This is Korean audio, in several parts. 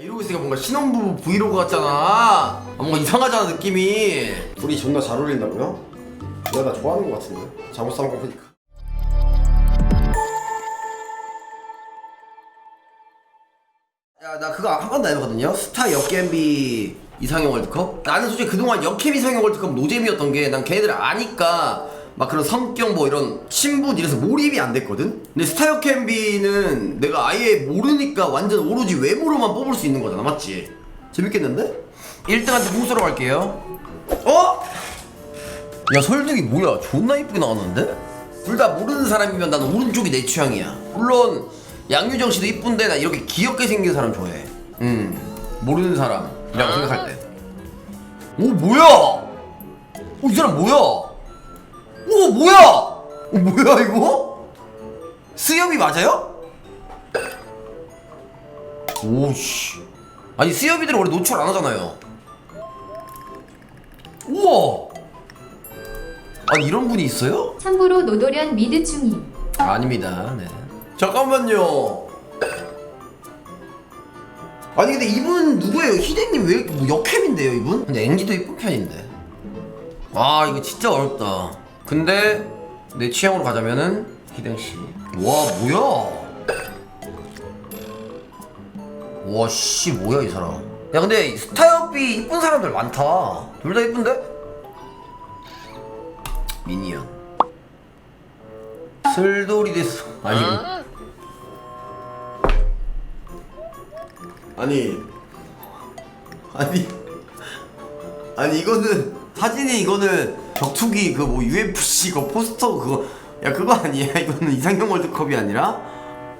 이러고 있으니까 뭔가 신혼부부 브이로그 같잖아. 아, 뭔가 이상하잖아 느낌이. 둘이 존나 잘 어울린다고요? 내가 나 좋아하는 것 같은데. 잘못 싸운 거 보니까. 야 나 그거 한 번도 안 해봤거든요? 스타 역겜비 이상형 월드컵? 나는 솔직히 그동안 역캠 이상형 월드컵 노잼이었던 게 난 걔네들 아니까 막 그런 성격 뭐 이런 친분 이래서 몰입이 안 됐거든? 근데 스타 역캠비는 내가 아예 모르니까 완전 오로지 외모로만 뽑을 수 있는 거잖아 맞지? 재밌겠는데? 1등한테 풍수로 갈게요. 어? 야 설득이 뭐야? 존나 이쁘게 나왔는데? 둘 다 모르는 사람이면 나는 오른쪽이 내 취향이야. 물론 양유정 씨도 이쁜데 나 이렇게 귀엽게 생긴 사람 좋아해. 음 모르는 사람이라고 생각할 때오 뭐야? 어이 사람 뭐야 오 뭐야 어, 뭐야 이거 수염이 맞아요? 오씨 아니 수염이들은 원래 노출 안 하잖아요 우와 아니 이런 분이 있어요? 참고로 노도련 미드 중임. 아닙니다. 네. 잠깐만요. 아니 근데 이분 누구예요? 희대님 왜 뭐 역캠인데요 이분? 근데 앵지도 이쁜 편인데. 아 이거 진짜 어렵다. 근데 내 취향으로 가자면은 희댕 씨. 와 뭐야? 와 씨 뭐야 이 사람? 야 근데 스타협이 이쁜 사람들 많다. 둘 다 이쁜데? 미니언. 슬돌이 됐어. 아니 아니 아니 아니 이거는 사진이 이거는 격투기 그 뭐 UFC 그 포스터 그거. 야 그거 아니야? 이거는 이상형 월드컵이 아니라?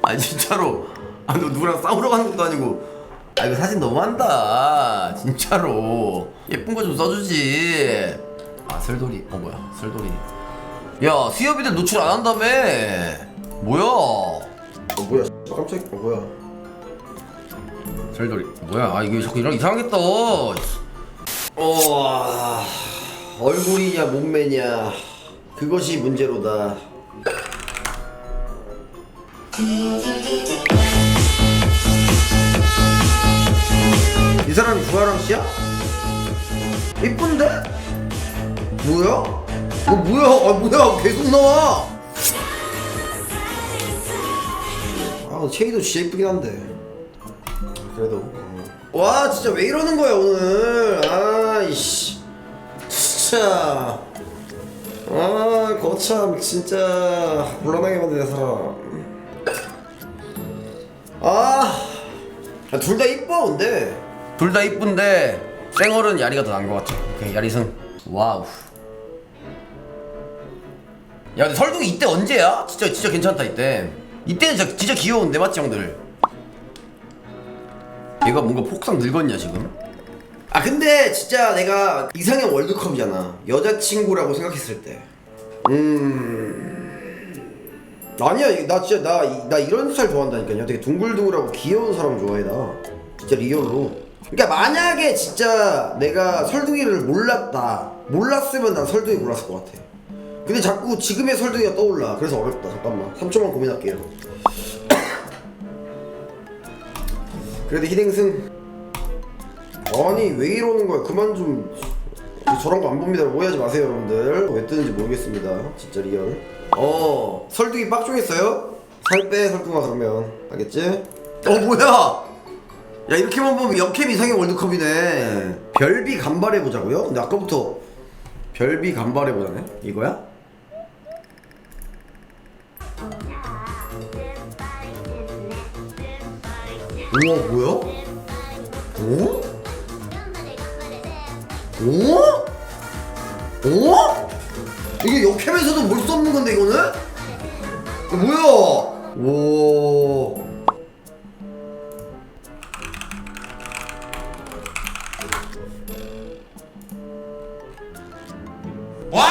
아 진짜로. 아너 누구랑 싸우러 가는 것도 아니고. 아 이거 사진 너무한다. 진짜로. 예쁜 거 좀 써주지. 아 설돌이. 어 뭐야? 설돌이. 야 수협이들 노출 안 한다며. 뭐야? 어 뭐야? 깜짝 어 뭐야? 설돌이. 뭐야? 아 이거 자꾸 이런 이상하게 떠. 어... 얼굴이냐 몸매냐 그것이 문제로다 이 사람이 구하랑 씨야? 이쁜데? 뭐야? 어 뭐야? 아 뭐야? 계속 나와. 아 체이도 진짜 이쁘긴 한데. 그래도 어. 와 진짜 왜 이러는 거야 오늘 아이씨 진짜 아 거참 진짜. 곤란하게 만드네 사람. 아둘 다 이뻐 근데. 둘 다 이쁜데 쌩얼은 야리가 더 나은 것 같아. 오케이 야리승. 와우. 야 근데 설동이 이때 언제야? 진짜 진짜 괜찮다 이때. 이때는 진짜, 진짜 귀여운데 맞지 형들? 얘가 뭔가 폭삭 늙었냐 지금? 아 근데 진짜 내가 이상형 월드컵이잖아. 여자친구라고 생각했을 때 음. 아니야 나 진짜 나, 이- 나 이런 스타일 좋아한다니까요. 되게 둥글둥글하고 귀여운 사람 좋아해 나. 진짜 리얼로. 그러니까 만약에 진짜 내가 설둥이를 몰랐다. 몰랐으면 난 설둥이 몰랐을 것 같아. 근데 자꾸 지금의 설둥이가 떠올라. 그래서 어렵다. 잠깐만. 3초만 고민할게요. 그래도 희댕승 아니 왜 이러는 거야 그만 좀 저런 거 안 봅니다 오해하지 마세요 여러분들 왜 뜨는지 모르겠습니다 진짜 리얼 어 설득이 빡종했어요? 살 빼 설득아 그러면 알겠지? 어 뭐야 야 이렇게만 보면 역캠 이상의 월드컵이네 별비 간발해 보자고요? 근데 아까부터 별비 간발해 보자네 이거야? 우와 뭐야? 오? 오? 오? 이게 역캠에서도 볼 수 없는 건데 이거는? 이거 뭐야? 오. 와!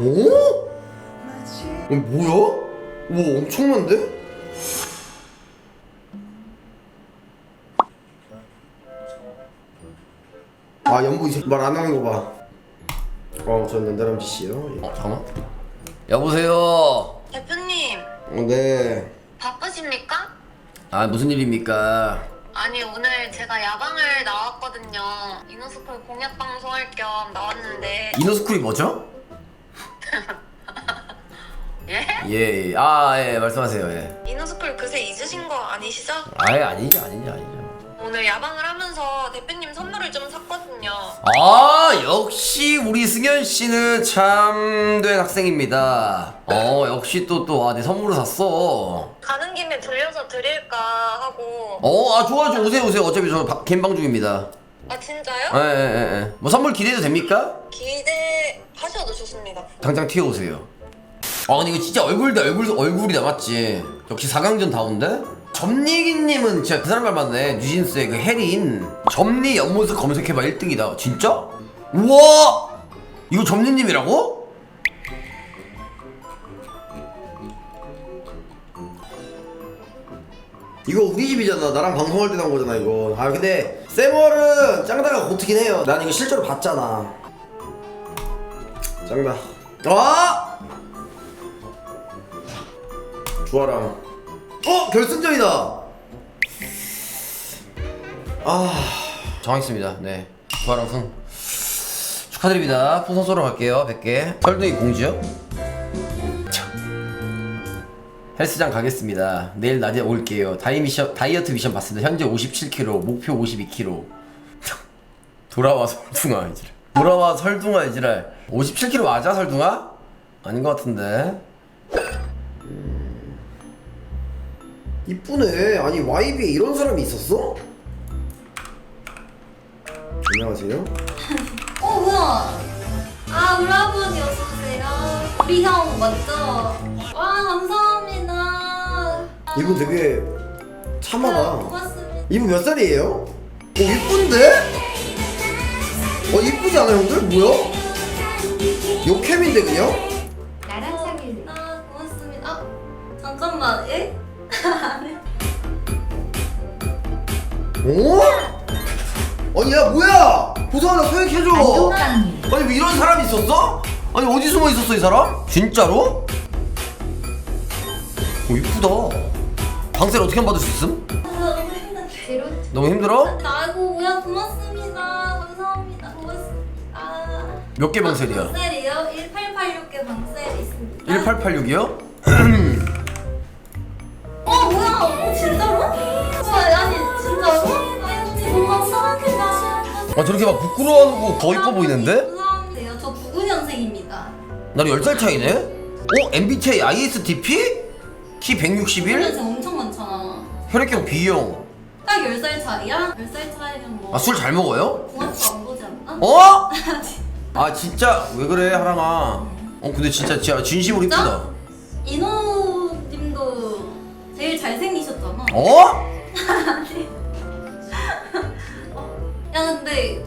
오? 이거 뭐야? 우와 엄청난데? 말 안 하는 거 봐. 어, 전 nen다람쥐 씨요. 어, 잠깐만. 여보세요. 대표님 어, 네. 바쁘지 괜찮으십니까? 아 무슨 일입니까? 아니 오늘 제가 야방을 나왔거든요. 이노스쿨 공약 방송할 겸 나왔는데 이노스쿨이 뭐죠? 예? 예, 예. 아, 예, 말씀하세요. 예. 이노스쿨 그새 잊으신 거 아니시죠? 아예 아니죠, 아니죠, 아니죠. 오늘 야방을 하면서 대표님 선물을 좀 샀거든요. 아, 역시 우리 승현 씨는 참된 학생입니다. 어, 역시 또 또 아, 내 선물을 샀어. 가는 김에 들려서 드릴까 하고. 어, 아 좋아요, 오세요, 오세요. 어차피 저 바- 개인방 중입니다. 아 진짜요? 예, 예, 예, 예. 뭐 선물 기대해도 됩니까? 기대하셔도 좋습니다. 당장 튀어오세요. 아 근데 이거 진짜 얼굴 대 얼굴 얼굴이 남았지. 역시 4강전 다운데? 점리기님은 진짜 그 사람 말 맞네. 뉴진스의 그 혜린. 점리 옆모습 검색해봐 1등이다. 진짜? 우와! 이거 점리님이라고? 이거 우리 집이잖아 나랑 방송할 때 나온 거잖아 이거 아 근데 세월은 짱다가 고트긴 해요 난 이거 실제로 봤잖아 짱다 아! 주아랑 어 결승전이다. 아 정확했습니다. 네 부하랑 승 축하드립니다. 풍선 쏘러 갈게요. 100개. 철둥이 공주요? 참. 헬스장 가겠습니다. 내일 낮에 올게요. 다이 미션 다이어트 미션 받습니다. 현재 57kg, 목표 52kg. 돌아와 설둥아 이지랄. 돌아와 설둥아 이지랄. 57kg 맞아 설둥아? 아닌 것 같은데. 이쁘네 아니 YB에 이런 사람이 있었어? 안녕하세요 어 뭐야 아 우라버니 어서오세요 우리 형 맞죠? 와 감사합니다 이분 되게 네, 참하다 고맙습니다 이분 몇 살이에요? 어 이쁜데? 어 이쁘지 않아 형들? 뭐야? 요 캠인데 그냥? 나랑 사귈래. 아 고맙습니다 아 잠깐만 예? 어? 아니 야 뭐야 보석 하나 소액해줘. 아니 왜 이런 사람이 있었어? 아니 어디 숨어 있었어 이 사람? 진짜로? 오 이쁘다 방세를 어떻게 하면 받을 수 있음? 아, 너무 힘든데 제로 너무 힘들어? 아이고 뭐야 고맙습니다 감사합니다 고맙습니다 몇 개 방셀이야? 방셀이요? 1886개 방셀 있습니다 1886이요? 어 뭐야 어, 진짜로? 와 아니? 아 저렇게 막 부끄러워하는 거더 이뻐 보이는데? 감사합니다 저 99년생입니다 나랑 10살 차이네? 어? MBTI ISTP? 키 161? 1년생 엄청 많잖아 혈액형 B형 딱 10살 차이야? 10살 차이면 뭐 아 술 잘 먹어요? 궁합도 안 보지 않나? 어? 아 진짜 왜 그래 하랑아 어 근데 진짜 진짜 진심으로? 이쁘다 이노 님도 제일 잘생기셨잖아 어? 야 근데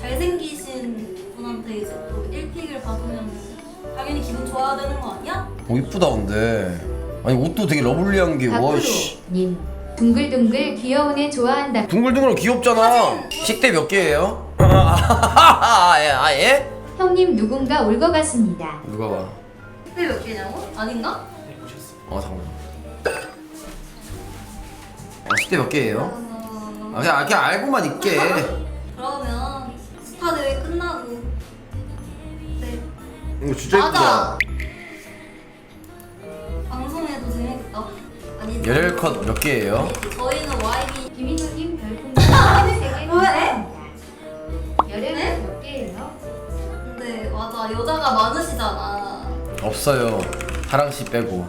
잘생기신 분한테 이제 또 1픽을 받으면 당연히 기분 좋아야 되는 거 아니야? 어 이쁘다 근데 아니 옷도 되게 러블리한 게 와씨 박프로님. 둥글둥글 귀여운 애 좋아한다. 둥글둥글 귀엽잖아 식대 몇 개예요? 아 예? 아, 예? 형님 누군가 올 것 같습니다. 누가 봐 그때 몇 개냐고? 아닌가? 어 잠깐만 아 식대 몇 개예요? 어... 아 그냥, 그냥 알고만 있게 그러면 스타 대회 끝나고 네 이거 진짜 맞아 이쁘다 방송해도 재밌겠다 아니 열혈 컷몇 개예요? 저희는 YB 김인호님 별풍선 세개 왜? 감사합니다. 열애 네? 몇 개예요? 근데 맞아 여자가 많으시잖아 없어요 하랑 씨 빼고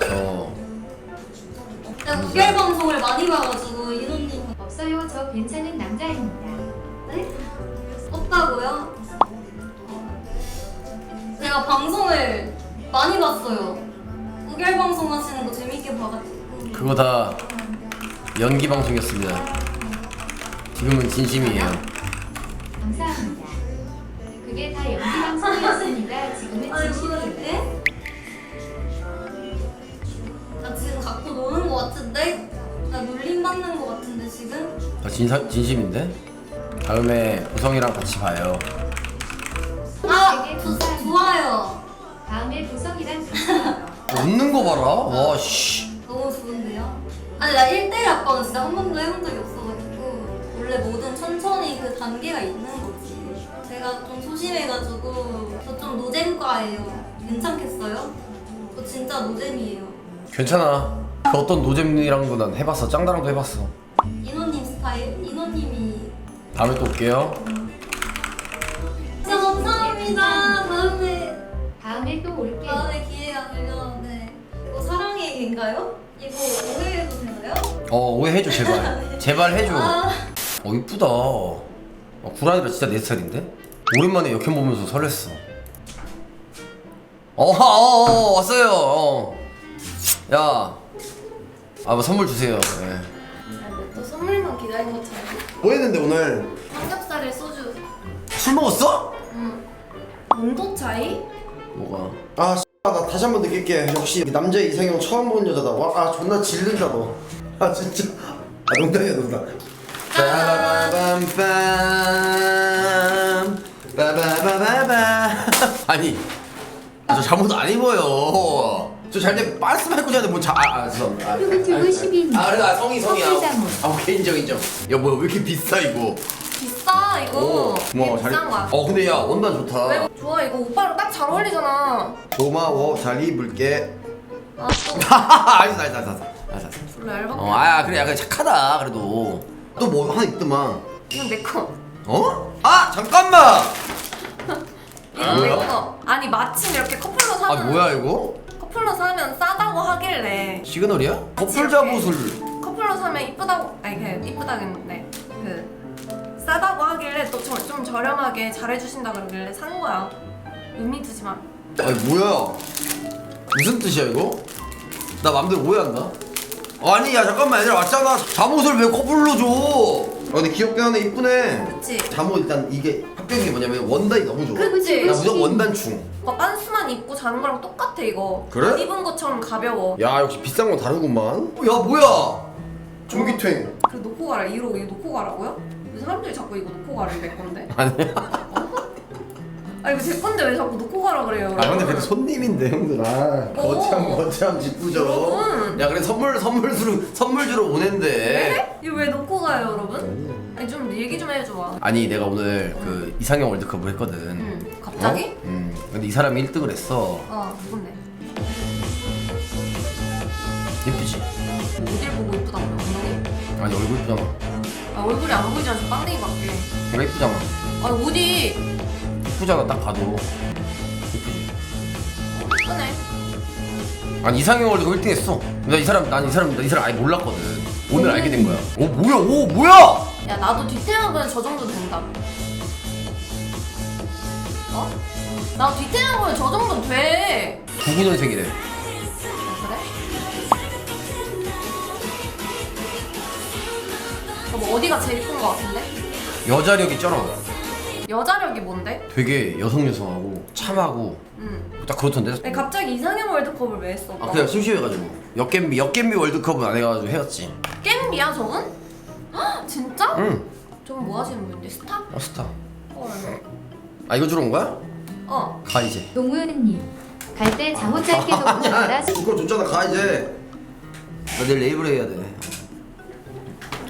저 내가 무결 방송을 많이 봐가지고 이노님 없어요. 저 괜찮은 남자입니다. 네? 없다고요? 제가 방송을 많이 봤어요 무결 방송 하시는 거 재밌게 봐가지고 그거 다 연기 방송이었습니다 지금은 진심이에요 감사합니다. 그게 다 연기 방송이었습니다. 지금은 진심이에요. 네? 나 지금 갖고 노는 거 같은데? 나 놀림 받는 거 같은데 저 진사, 진심인데? 다음에 우성이랑 같이 봐요 아! 감사합니다. 좋아요 다음에 부성이랑 같이 봐요. 웃는 거 봐라 와 씨 너무 아니 나 1대1 합방은 진짜 한 번도 해본 적이 없어가지고 원래 뭐든 천천히 그 단계가 있는 거지 제가 좀 소심해가지고 저 좀 노잼과예요 괜찮겠어요? 저 진짜 노잼이에요 괜찮아 그 어떤 노잼이랑도 난 해봤어 짱다랑도 해봤어 인호 님 스타일? 인호님이 다음에 또 올게요 진짜 감사합니다 다음에 다음에 또 올게요. 다음에 기회가 되면 네 이거 사랑의 얘기인가요? 이거 오해해도 되나요? 어 오해해줘 제발 제발 해줘 아 어 이쁘다 어, 구라니라 진짜 내 스타일인데? 오랜만에 역행 보면서 설렜어 어 어 어, 어, 왔어요 어. 야 아, 뭐 선물 주세요 예. 기다린 것처럼 뭐 했는데 오늘? 삼겹살에 소주 술 먹었어? 응 온도 차이? 뭐가 아, X, 나 다시 한 번 느낄게. 역시 남자 이상형 처음 본 여자다. 와, 아, 존나 질른다 너. 아, 진짜. 아, 농담이야, 농담. 빠바바밤 빠바바바바 아니 저 잠옷 안 입어요 저 잘때 말씀할 거잖아뭐 자.. 아, 아 죄송합니다 아, 유튜브 12인. 아 그래 아 성이 성이야 커플 잠옷. 아 오케이 인정 인정. 야 뭐야 왜 이렇게 비싸 이거? 비싸 이거. 잘 비싼 거야. 어 근데 야 원단 좋다. 왜? 좋아 이거 오빠랑 딱 잘 어울리잖아. 고마워, 잘 입을게. 아 또. 알았어 알았어 알았어 알았어 알았어 얇아 어 아야 그래 약간 착하다 그래도. 또 뭐 하나 있더만. 이건 내 거. 어? 아 잠깐만! 이건 내거. 아니 마침 이렇게 커플로 아 사면 뭐야 이거? 커플로 사면 싸다고 하길래 시그널이야? 커플 이렇게. 잡옷을 커플로 사면 이쁘다고 아니 그 이쁘다겠는데 그 싸다고 하길래 또 좀 저렴하게 잘해주신다 그러길래 산 거야 의미 두지 마 아니 뭐야 무슨 뜻이야 이거? 나 맘대로 오해한다 아니 야 잠깐만 얘들아 왔잖아 잠옷을 왜 커플로 줘? 아, 근데 귀엽게 하네, 이쁘네. 그치? 잠옷 일단 이게 게 뭐냐면 원단이 너무 좋아. 그치? 나 무조건 원단충 오빠 빤스만 입고 자는 거랑 똑같아 이거 그래? 안 입은 것처럼 가벼워 야, 역시 비싼 건 다르구만. 야 뭐야 종기퇴. 그 놓고 가라 이러고 이거 놓고 가라고요? 왜 사람들이 자꾸 이거 놓고 가래 내 건데? 아니야 아 이거 제 건데 왜 자꾸 놓고 가라 그래요 아, 근데 그래도 손님인데, 형들. 아, 거참, 오. 거참 짓궂어. 여러분 야 그래 선물 선물 주러 선물 주러 오는데 네? 이거 왜 놓고 가요 여러분? 아니 좀 얘기 좀 해줘 아니 내가 오늘 그 이상형 월드컵을 했거든 응 갑자기? 어? 음 근데 이 사람이 1등을 했어 어 누군데? 예쁘지? 뭐 어딜 보고 이쁘다고 엉덩이? 아니 얼굴 이쁘잖아 아 얼굴이 안 보이지 않아 빵댕이밖에 내가 이쁘잖아 아 어디 이쁘잖아? 딱 봐도. 이쁘지? 이쁘네. 아니 이상형 월드컵 1등 했어. 나 이 사람 난 이 사람 나 이 사람 아예 몰랐거든. 오늘 알게 된 거야. 오 뭐야? 오 뭐야? 야 나도 뒤태양은 저 정도 된다. 어? 나 뒤태양은 저 정도 돼. 99년생이래. 아, 그래? 뭐 어디가 제일 이쁜 거 같은데? 여자력이 쩔어 여자력이 뭔데? 되게 여성 여성하고 참하고 응. 딱 그렇던데 아니 갑자기 이상형 월드컵을 왜 했어? 아 그냥 심심해가지고 역겜비 역겜비 월드컵은 안 해가지고 겜비야 저건? 헉, 진짜? 응 저건 뭐 하시는 분인데? 스타? 어, 스타 헐. 아 이거 주러 온 거야? 어. 가 이제 동우현님. 갈 때 잠옷 짧게 놓고 가라. 그거 줬잖아, 가, 이제. 나 내일 레이블 해야 돼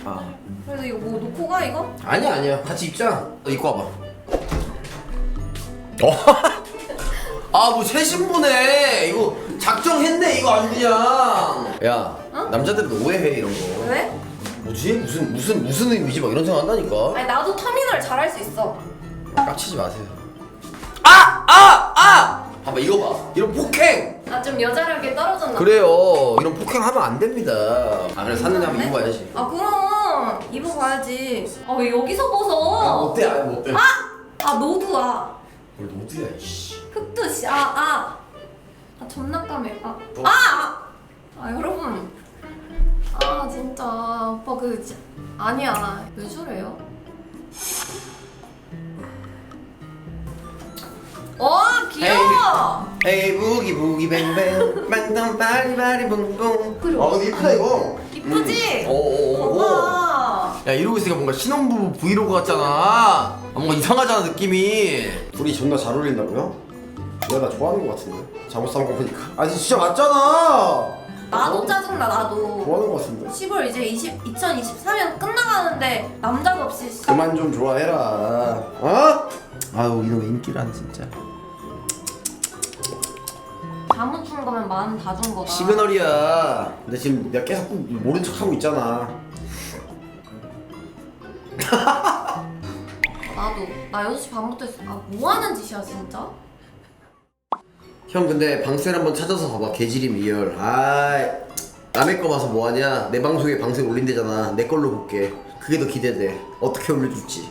아. 그래서 이거 뭐 놓고 가 이거? 아니야 아니야 같이 입자 너 입고 와봐 어? 아뭐 새신부네 이거 작정했네 이거 아주 그냥 야 어? 남자들은 오해해 이런 거 왜? 뭐지? 무슨 무슨 무슨 의미지 막 이런 생각 한다니까 아니 나도 터미널 잘할 수 있어. 깝치지 마세요 아! 아! 아! 봐봐 이거 봐 이런 폭행 나 좀 여자력이 떨어졌나? 그래요 이런 폭행 하면 안 됩니다 아 그래 샀는데 한번 입어봐야지 아 그럼 입어봐야지. 아왜 여기서 아, 벗어? 어때? 아 어때? 아 노두아. 뭘 노드야 이씨 흑두 씨. 아 아. 아 존나 까매. 아. 아! 아! 아 여러분. 아 진짜 오빠 그 지- 아니야 왜 저래요? 와 귀여워. 에이 부기 부기 뱅뱅 빵땅 빠리바리 붕붕 아, 근데 이쁘다, 이거. 이쁘지? 오오오오 봐봐. 야 이러고 있으니까 뭔가 신혼부부 브이로그 같잖아 아, 뭔가 이상하잖아 느낌이 둘이 존나 잘 어울린다고요? 내가 나 좋아하는 거 같은데. 잠옷 사는 거 보니까. 아니, 진짜 맞잖아! 나도 짜증나 나도 좋아하는 것 같은데 10월 이제 20, 2024년 끝나가는데 남자도 없이 씨. 그만 좀 좋아해라 어? 아유 이놈 인기라네 진짜 잘못 준 거면 만 다 준 거다. 시그널이야. 근데 지금 내가 계속 모른 척 하고 있잖아. 나도 나 6시 반부터 했어. 아 뭐 하는 짓이야 진짜? 형 근데 방셀 한번 찾아서 봐봐 개질이 미열 아이 남의 거 봐서 뭐하냐? 내 방송에 방송 올린대잖아. 내 걸로 볼게. 그게 더 기대돼. 어떻게 올려줄지